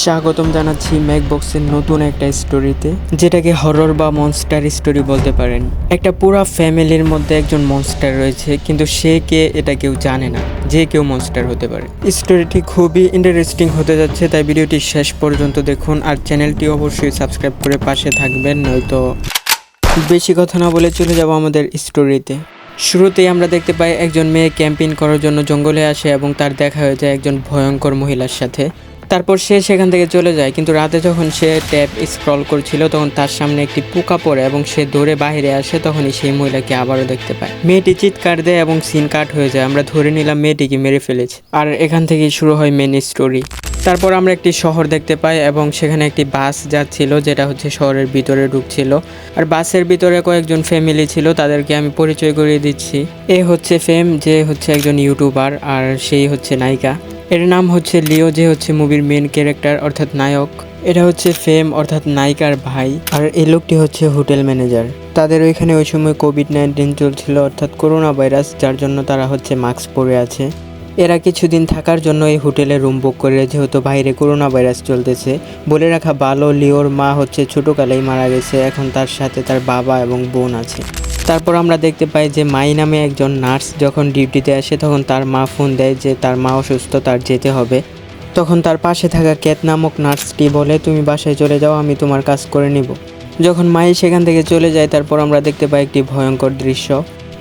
স্বাগতম জানাচ্ছি ম্যাকবক্সের নতুন একটা স্টোরিতে যেটাকে হরর বা মনস্টার স্টোরি বলতে পারেন। একটা পুরা ফ্যামিলির মধ্যে একজন মনস্টার রয়েছে, কিন্তু সে কে এটা কেউ জানে না, যে কেউ মনস্টার হতে পারে। স্টোরিটি খুবই ইন্টারেস্টিং হতে যাচ্ছে, তাই ভিডিওটি শেষ পর্যন্ত দেখুন, আর চ্যানেলটি অবশ্যই সাবস্ক্রাইব করে পাশে থাকবেন, নয়তো বেশি কথা না বলে চলে যাব আমাদের স্টোরিতে শুরুতেই আমরা দেখতে পাই একজন মেয়ে ক্যাম্পিং করার জন্য জঙ্গলে আসে এবং তার দেখা হয়ে যায় একজন ভয়ঙ্কর মহিলার সাথে। তারপর সে সেখান থেকে চলে যায়। কিন্তু রাতে যখন সে ট্যাব স্ক্রল করছিল, তখন তার সামনে একটি পোকা পড়ে এবং সে দৌড়ে বাইরে আসে, তখনই সেই মহিলাকে আবারও দেখতে পায়। মেয়েটি চিৎকার দেয় এবং সিন কাট হয়ে যায়। আমরা ধরে নিলাম মেয়েটিকে মেরে ফেলেছে। আর এখান থেকেই শুরু হয় মেন স্টোরি তারপর আমরা একটি শহর দেখতে পাই এবং সেখানে একটি বাস যাচ্ছিল, যেটা হচ্ছে শহরের ভিতরে ঢুকছিল। আর বাসের ভিতরে কয়েকজন ফ্যামিলি ছিল, তাদেরকে আমি পরিচয় করিয়ে দিচ্ছি। এ হচ্ছে ফেম যে হচ্ছে একজন ইউটিউবার আর সেই হচ্ছে নায়িকা। এর নাম হচ্ছে লিও, যে হচ্ছে মুভির মেন ক্যারেক্টার অর্থাৎ নায়ক। এটা হচ্ছে ফেম, অর্থাৎ নায়িকার ভাই। আর এই লোকটি হচ্ছে হোটেল ম্যানেজার। তাদের ওইখানে ওই সময় কোভিড নাইন্টিন চলছিল, অর্থাৎ করোনা ভাইরাস, যার জন্য তারা হচ্ছে মাস্ক পরে আছে। এরা কিছুদিন থাকার জন্য এই হোটেলে রুম বুক করে, যেহেতু বাইরে করোনা ভাইরাস চলতেছে। বলে রাখা ভালো, লিওর মা হচ্ছে ছোটোকালেই মারা গেছে, এখন তার সাথে তার বাবা এবং বোন আছে। তারপর আমরা দেখতে পাই যে মাই নামে একজন নার্স যখন ডিউটিতে আসে, তখন তার মা ফোন দেয় যে তার মা অসুস্থ, তার যেতে হবে। তখন তার পাশে থাকা ক্যাত নামক নার্সটি বলে, তুমি বাসায় চলে যাও, আমি তোমার কাজ করে নিব। যখন মাই সেখান থেকে চলে যায়, তারপর আমরা দেখতে পাই একটি ভয়ঙ্কর দৃশ্য।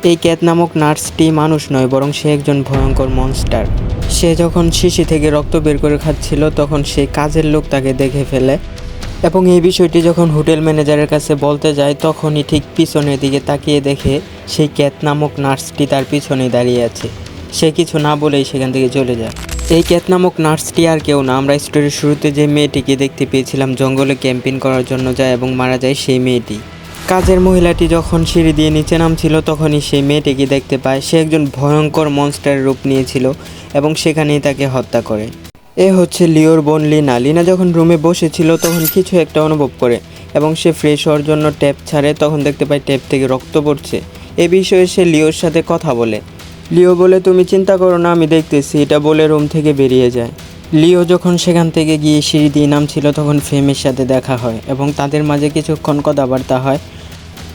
এই ক্যাত নামক নার্সটি মানুষ নয়, বরং সে একজন ভয়ঙ্কর মনস্টার সে যখন শিশি থেকে রক্ত বের করে খাচ্ছিল, তখন সেই কাজের লোক তাকে দেখে ফেলে। এবং এই বিষয়টি যখন হোটেল ম্যানেজারের কাছে বলতে যায়, তখনই ঠিক পিছনের দিকে তাকিয়ে দেখে সেই ক্যাত নামক নার্সটি তার পিছনে দাঁড়িয়ে আছে। সে কিছু না বলেই সেখান থেকে চলে যায়। এই ক্যাত নামক নার্সটি আর কেউ না। আমরা স্টোরির শুরুতে যে মেয়েটিকে দেখতে পেয়েছিলাম, জঙ্গলে ক্যাম্পিং করার জন্য যায় এবং মারা যায় সেই মেয়েটি। কাজের মহিলাটি যখন সিঁড়ি দিয়ে নিচে নামছিল, তখনই সেই মেয়েটিকে দেখতে পায়। সে একজন ভয়ঙ্কর মনস্টারের রূপ নিয়েছিল এবং সেখানেই তাকে হত্যা করে। এ হচ্ছে লিওর বোন লিনা। লিনা যখন রুমে বসেছিল, তখন কিছু একটা অনুভব করে এবং সে ফ্রেশ হওয়ার জন্য ট্যাপ ছাড়ে, তখন দেখতে পায় ট্যাপ থেকে রক্ত পড়ছে। এ বিষয়ে সে লিওর সাথে কথা বলে। লিও বলে, তুমি চিন্তা করো না, আমি দেখতেছি, এটা বলে রুম থেকে বেরিয়ে যায়। লিও যখন সেখান থেকে গিয়ে সিঁড়ি দিয়ে নামছিল, তখন ফেমের সাথে দেখা হয় এবং তাদের মাঝে কিছুক্ষণ কথাবার্তা হয়।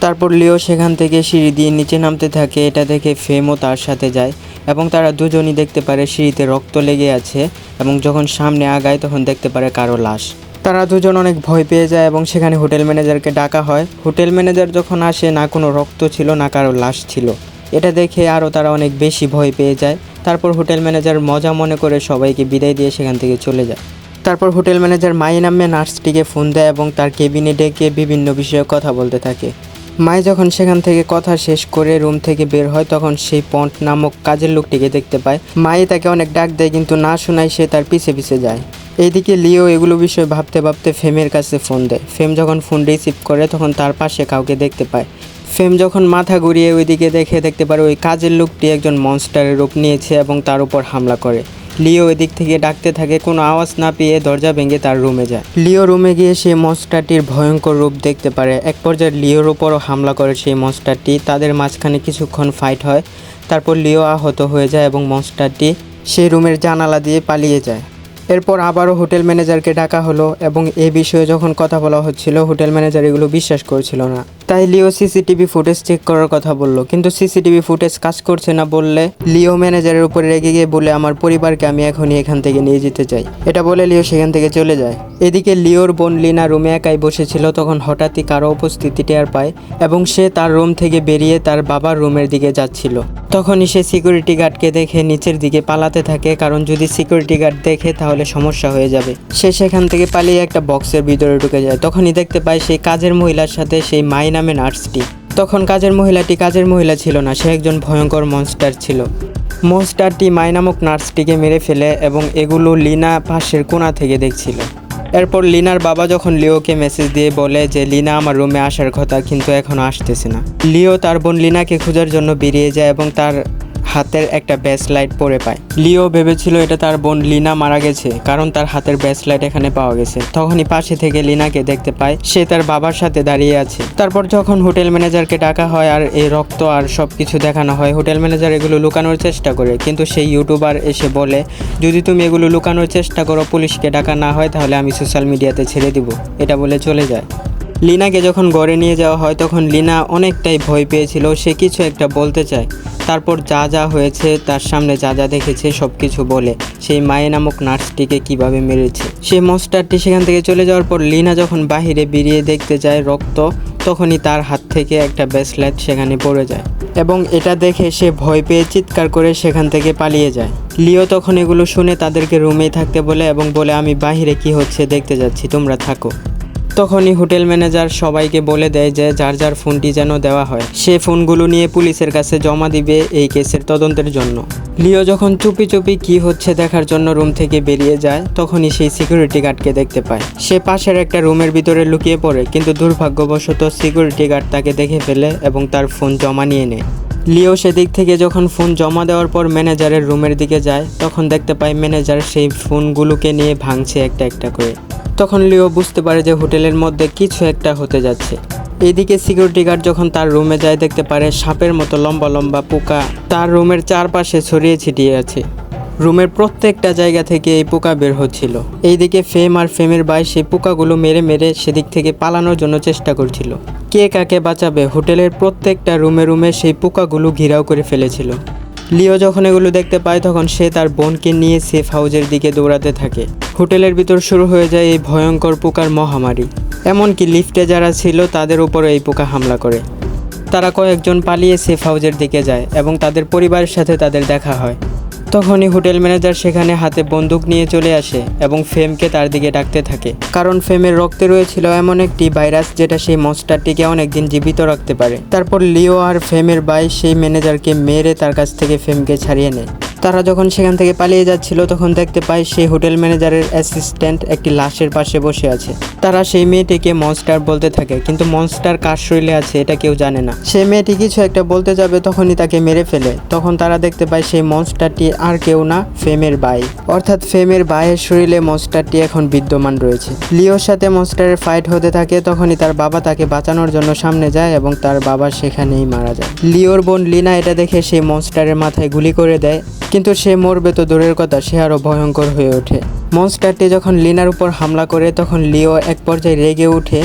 তারপর লিও সেখান থেকে সিঁড়ি দিয়ে নিচে নামতে থাকে, এটা দেখে ফেমও তার সাথে যায়। এবং তারা দুজনই দেখতে পারে সিঁড়িতে রক্ত লেগে আছে এবং যখন সামনে আগায় তখন দেখতে পারে কারও লাশ। তারা দুজন অনেক ভয় পেয়ে যায় এবং সেখানে হোটেল ম্যানেজারকে ডাকা হয়। হোটেল ম্যানেজার যখন আসে, না কোনো রক্ত ছিল, না কারও লাশ ছিল। এটা দেখে আরও তারা অনেক বেশি ভয় পেয়ে যায়। তারপর হোটেল ম্যানেজার মজা মনে করে সবাইকে বিদায় দিয়ে সেখান থেকে চলে যায়। তারপর হোটেল ম্যানেজার মাই নামে নার্সটিকে ফোন দেয় এবং তার কেবিনে ডেকে বিভিন্ন বিষয়ে কথা বলতে থাকে। মাই যখন সেখান থেকে কথা শেষ করে রুম থেকে বের হয়, তখন সেই পন্ট নামক কাজের লোকটিকে দেখতে পায়। মাই তাকে অনেক ডাক দেয়, কিন্তু না শোনায় সে তার পিছে পিছে যায়। এইদিকে লিও এগুলো বিষয়ে ভাবতে ভাবতে ফেমের কাছে ফোন দেয়। ফেম যখন ফোন রিসিভ করে, তখন তার পাশে কাউকে দেখতে পায়। ফেম যখন মাথা ঘুরিয়ে ওইদিকে দেখে, দেখতে পারে ওই কাজের লোকটি একজন মনস্টারের রূপ নিয়েছে এবং তার উপর হামলা করে। লিও এদিক থেকে ডাকতে থাকে, কোনো আওয়াজ না পেয়ে দরজা ভেঙে তার রুমে যায়। লিও রুমে গিয়ে সেই মনস্টারটির ভয়ঙ্কর রূপ দেখতে পারে। এক পর্যায়ে লিওর ওপরও হামলা করে সেই মনস্টারটি তাদের মাঝখানে কিছুক্ষণ ফাইট হয়, তারপর লিও আহত হয়ে যায় এবং মনস্টারটি সেই রুমের জানালা দিয়ে পালিয়ে যায়। এরপর আবারও হোটেল ম্যানেজারকে ডাকা হলো এবং এ বিষয়ে যখন কথা বলা হচ্ছিল, হোটেল ম্যানেজার এগুলো বিশ্বাস করছিল না। তাই লিও সিসিটিভি ফুটেজ চেক করার কথা বলল। কিন্তু সিসিটিভি ফুটেজ কাজ করছে না বললে লিও ম্যানেজারের উপরে রেগে গিয়ে বলে, আমার পরিবারকে আমি এখনই এখান থেকে নিয়ে যেতে চাই। এটা বলে লিও সেখান থেকে চলে যায়। এদিকে লিওর বোন লিনা রুমে একাই বসেছিল, তখন হঠাৎই কারও উপস্থিতি টের পায় এবং সে তার রুম থেকে বেরিয়ে তার বাবার রুমের দিকে যাচ্ছিল। তখনই সে সিকিউরিটি গার্ডকে দেখে নিচের দিকে পালাতে থাকে, কারণ যদি সিকিউরিটি গার্ড দেখে তাহলে সমস্যা হয়ে যাবে। সে সেখান থেকে পালিয়ে একটা বক্সের ভিতরে ঢুকে যায়। তখনই দেখতে পায় সেই কাজের মহিলার সাথে সেই মাই নামে নার্সটি। তখন কাজের মহিলাটি কাজের মহিলা ছিল না, সে একজন ভয়ঙ্কর মনস্টার ছিল। মনস্টারটি মাই নামক নার্সটিকে মেরে ফেলে এবং এগুলো লিনা পাশের কোণা থেকে দেখছিল। এরপর লিনার বাবা যখন লিওকে মেসেজ দিয়ে বলে যে, লিনা আমার রুমে আসার কথা, কিন্তু এখন আসতেছে না। লিও তার বোন লিনাকে খোঁজার জন্য বেরিয়ে যায় এবং তার হাতের একটা ব্যাসলাইট পরে পায়। লিও ভেবেছিল এটা তার বোন লিনা মারা গেছে, কারণ তার হাতের ব্যাসলাইট এখানে পাওয়া গেছে। তখনই পাশে থেকে লিনাকে দেখতে পায়, সে তার বাবার সাথে দাঁড়িয়ে আছে। তারপর যখন হোটেল ম্যানেজারকে ডাকা হয় আর এই রক্ত আর সব কিছু দেখানো হয়, হোটেল ম্যানেজার এগুলো লুকানোর চেষ্টা করে। কিন্তু সেই ইউটিউবার এসে বলে, যদি তুমি এগুলো লুকানোর চেষ্টা করো, পুলিশকে ডাকা না হয়, তাহলে আমি সোশ্যাল মিডিয়াতে ছেড়ে দিব। এটা বলে চলে যায়। লিনাকে যখন গড়ে নিয়ে যাওয়া হয়, তখন লিনা অনেকটাই ভয় পেয়েছিল, সে কিছু একটা বলতে চায়। তারপর যা যা হয়েছে, তার সামনে যা যা দেখেছে সব কিছু বলে। সেই মায়ে নামক নার্সটিকে কীভাবে মেরেছে? সেই মনস্টারটি সেখান থেকে চলে যাওয়ার পর, লিনা যখন বাহিরে বেরিয়ে দেখতে যায় রক্ত, তখনই তার হাত থেকে একটা ব্রেসলেট সেখানে পড়ে যায়। এবং এটা দেখে সে ভয় পেয়ে চিৎকার করে সেখান থেকে পালিয়ে যায়। লিও তখন এগুলো শুনে তাদেরকে রুমেই থাকতে বলে এবং বলে, আমি বাহিরে কি হচ্ছে দেখতে যাচ্ছি, তোমরা থাকো। তখনই হোটেল ম্যানেজার সবাইকে বলে দেয় যে যার যার ফোনটি যেন দেওয়া হয়, সে ফোনগুলো নিয়ে পুলিশের কাছে জমা দিবে এই কেসের তদন্তের জন্য। লিও যখন চুপি চুপি কি হচ্ছে দেখার জন্য রুম থেকে বেরিয়ে যায়, তখনই সেই সিকিউরিটি গার্ডকে দেখতে পায়। সে পাশের একটা রুমের ভিতরে লুকিয়ে পড়ে, কিন্তু দুর্ভাগ্যবশত সিকিউরিটি গার্ড তাকে দেখে ফেলে এবং তার ফোন জমা নিয়ে নেয়। লিও সেদিক থেকে যখন ফোন জমা দেওয়ার পর ম্যানেজারের রুমের দিকে যায়, তখন দেখতে পায় ম্যানেজার সেই ফোনগুলোকে নিয়ে ভাঙছে একটা একটা করে। তখন লিও বুঝতে পারে যে হোটেলের মধ্যে কিছু একটা হতে যাচ্ছে। এদিকে সিকিউরিটি গার্ড যখন তার রুমে যায়, দেখতে পারে সাপের মতো লম্বা লম্বা পোকা তার রুমের চারপাশে ছড়িয়ে ছিটিয়ে আছে। রুমের প্রত্যেকটা জায়গা থেকে এই পোকা বের হচ্ছিল। এইদিকে ফেম আর ফেমের ভাই সেই পোকাগুলো মেরে মেরে সেদিক থেকে পালানোর জন্য চেষ্টা করছিল। কে কাকে বাঁচাবে হোটেলের প্রত্যেকটা রুমে রুমে সেই পোকাগুলো ঘিরাও করে ফেলেছিল। লিও যখন এগুলো দেখতে পায় তখন সে তার বোনকে নিয়ে সেফ হাউজের দিকে দৌড়াতে থাকে। হোটেলের ভিতর শুরু হয়ে যায় এই ভয়ঙ্কর পোকার মহামারী। এমনকি লিফটে যারা ছিল তাদের উপরও এই পোকা হামলা করে। তারা কয়েকজন পালিয়ে সেফ হাউজের দিকে যায় এবং তাদের পরিবারের সাথে তাদের দেখা হয়। তখনই হোটেল ম্যানেজার সেখানে হাতে বন্দুক নিয়ে চলে আসে এবং ফেমকে তার দিকে ডাকতে থাকে। কারণ ফেমের রক্তে রয়েছিল এমন একটি ভাইরাস যেটা সেই মনস্টারটিকে অনেকদিন জীবিত রাখতে পারে। তারপর লিও আর ফেমের বাই সেই ম্যানেজারকে মেরে তার কাছ থেকে ফেমকে ছাড়িয়ে নেয়। তারা যখন সেখান থেকে পালিয়ে যাচ্ছিল, তখন দেখতে পায় সেই হোটেল ম্যানেজারের অ্যাসিস্ট্যান্ট একটি লাশের পাশে বসে আছে। তারা সেই মেয়েটিকে মনস্টার বলতে থাকে, কিন্তু মনস্টার কার শরীরে আছে এটা কেউ জানে না। সেই মেয়েটি কিছু একটা বলতে যাবে, তখনই তাকে মেরে ফেলে। তখন তারা দেখতে পায় সেই মনস্টারটি আর কেউ না, ফেমের বাই। অর্থাৎ ফেমের বাইয়ের শরীরে মনস্টারটি এখন বিদ্যমান রয়েছে। লিওর সাথে মনস্টারের ফাইট হতে থাকে, তখনই তার বাবা তাকে বাঁচানোর জন্য সামনে যায় এবং তার বাবা সেখানেই মারা যায়। লিওর বোন লিনা এটা দেখে সেই মনস্টারের মাথায় গুলি করে দেয়। কিন্তু সে মরবে তো দূরের কথা, সে আরও ভয়ঙ্কর হয়ে ওঠে। মনস্টারটি যখন লিনার উপর হামলা করে, তখন লিও এক পর্যায়ে রেগে উঠে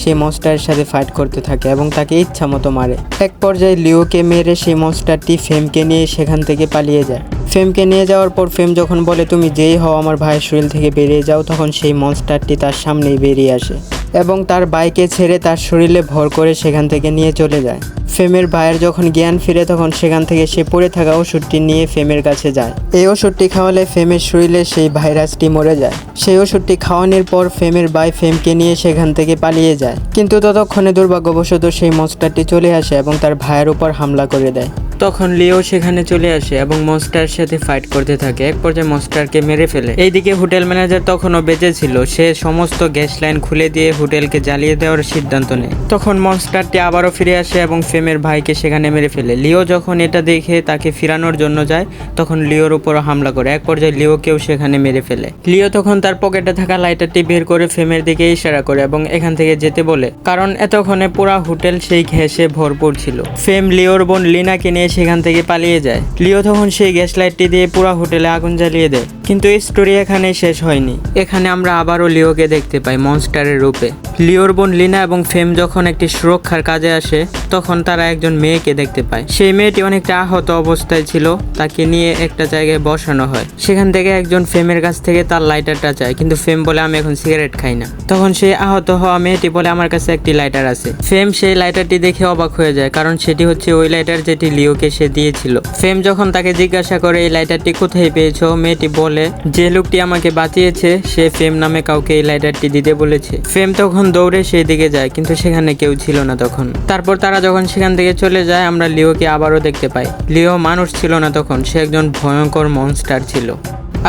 সেই মনস্টারের সাথে ফাইট করতে থাকে এবং তাকে ইচ্ছা মতো মারে। এক পর্যায়ে লিওকে মেরে সেই মনস্টারটি ফেমকে নিয়ে সেখান থেকে পালিয়ে যায়। ফেমকে নিয়ে যাওয়ার পর ফেম যখন বলে, তুমি যেই হও আমার ভাইয়ের শরীর থেকে বেরিয়ে যাও, তখন সেই মনস্টারটি তার সামনেই বেরিয়ে আসে। এবং তার বাইকে ছেড়ে তার শরীরে ভর করে সেখান থেকে নিয়ে চলে যায়। ফেমের ভাইয়ের যখন জ্ঞান ফিরে, তখন সেখান থেকে সে পড়ে থাকা ওষুধটি নিয়ে ফেমের কাছে যায়। এই ওষুধটি খাওয়ালে ফেমের শরীরে সেই ভাইরাসটি মরে যায়। সেই ওষুধটি খাওয়ানোর পর ফেমের ভাই ফেমকে নিয়ে সেখান থেকে পালিয়ে যায়। কিন্তু ততক্ষণে দুর্ভাগ্যবশত সেই মনস্টারটি চলে আসে এবং তার ভাইয়ের উপর হামলা করে দেয়। তখন লিও সেখানে চলে আসে এবং মনস্টারের সাথে ফাইট করতে থাকে। এক পর্যায়ে মনস্টারকে মেরে ফেলে। এইদিকে হোটেল ম্যানেজার তখনও বেঁচে ছিল। সে সমস্ত গ্যাস লাইন খুলে দিয়ে হোটেলকে জ্বালিয়ে দেওয়ার সিদ্ধান্ত নেয়। তখন মনস্টারটি আবারও ফিরে আসে এবং ফেমের ভাইকে সেখানে মেরে ফেলে। লিও যখন এটা দেখে তাকে ফিরানোর জন্য যায়, তখন লিওর উপর হামলা করে। এক পর্যায়ে লিওকেও সেখানে মেরে ফেলে। লিও তখন তার পকেটে থাকা লাইটারটি বের করে ফেমের দিকে ইশারা করে এবং এখান থেকে যেতে বলে। কারণ এতক্ষণে পুরা হোটেল সেই ঘেসে ভরপুর ছিল। ফেম লিওর বোন লিনাকে নিয়ে সেখান থেকে পালিয়ে যায়। লিও তখন সেই গ্যাস লাইটটি দিয়ে পুরা হোটেলে আগুন জ্বালিয়ে দেয়। কিন্তু এই স্টোরি এখানে শেষ হয়নি। এখানে আমরা আবারও লিওকে দেখতে পাই মনস্টারের রূপে। লিওর বোন লিনা এবং ফেম যখন একটি সুরক্ষার কাজে আসে, তখন তারা একজন মেয়েকে দেখতে পায়। সেই মেয়েটি অনেকটা আহত অবস্থায় ছিল, তাকে নিয়ে একটা জায়গায় বসানো হয়। সেখান থেকে একজন ফেমের কাছ থেকে তার লাইটারটা চায়, কিন্তু ফেম বলে, আমি এখন সিগারেট খাই না। তখন সেই আহত হওয়া মেয়েটি বলে, আমার কাছে একটি লাইটার আছে। ফেম সেই লাইটারটি দেখে অবাক হয়ে যায়, কারণ সেটি হচ্ছে ওই লাইটার যেটি লিওকে সে দিয়েছিল। ফেম যখন তাকে জিজ্ঞাসা করে, এই লাইটারটি কোথায় পেয়েছ? মেয়েটি বলে, যে লোকটি আমাকে বাঁচিয়েছে, সে ফেম নামে কাউকে এই লাইটারটি দিতে বলেছে। ফেম তখন দৌড়ে সেই দিকে যায়, কিন্তু সেখানে কেউ ছিল না তখন। তারপর তারা যখন সেখান থেকে চলে যায়, আমরা লিওকে আবারও দেখতে পাই। লিও মানুষ ছিল না তখন, সে একজন ভয়ঙ্কর মনস্টার ছিল।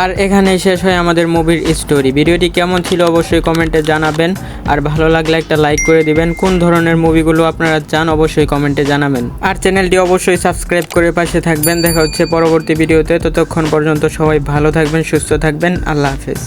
আর এখানে শেষ হয় আমাদের মুভির স্টোরি ভিডিওটি কেমন ছিল অবশ্যই কমেন্টে জানাবেন। আর ভালো লাগলে একটা লাইক করে দিবেন। কোন ধরনের মুভিগুলো আপনারা চান অবশ্যই কমেন্টে জানাবেন। আর চ্যানেলটি অবশ্যই সাবস্ক্রাইব করে পাশে থাকবেন। দেখা হচ্ছে পরবর্তী ভিডিওতে। ততক্ষণ পর্যন্ত সবাই ভালো থাকবেন, সুস্থ থাকবেন। আল্লাহ হাফেজ।